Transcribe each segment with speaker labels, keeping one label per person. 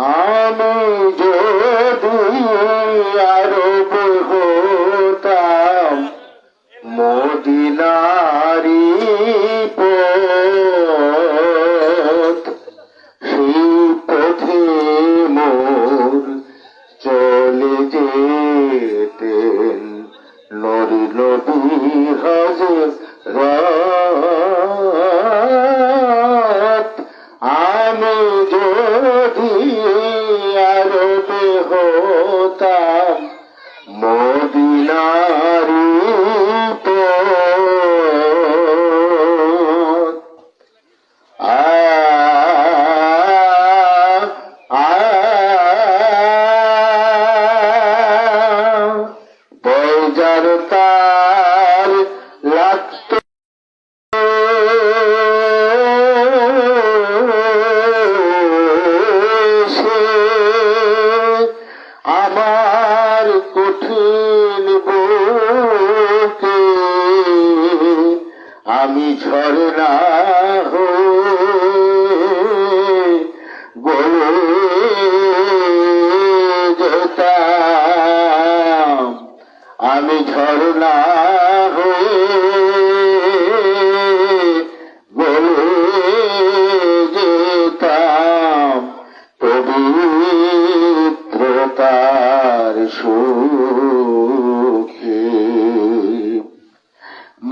Speaker 1: আমি যদি আরব মদিনারি আমার কঠিন বুকে আমি ঝরনা আমি ঝরনা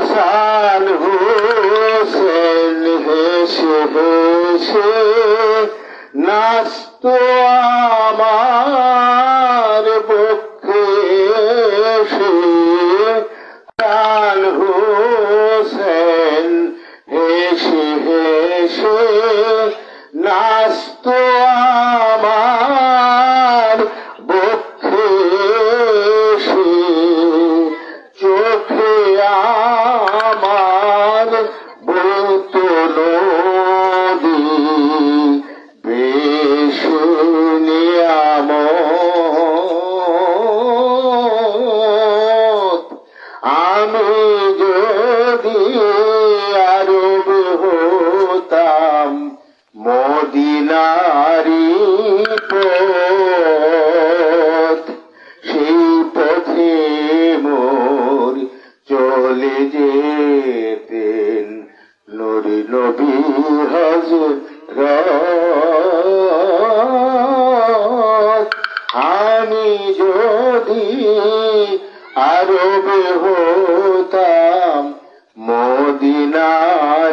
Speaker 1: হাসান হোসেন হেসে হেসে নাচত আমার পক্ষে সে হাসান হোসেন হেসে হেসে নাচত আমি যদি আরব হতাম মদিনারি পথ। সেই পথে মোর চলে যেতেন নরি নবী হজরত আমি যদি আরবে হতাম মদিনারি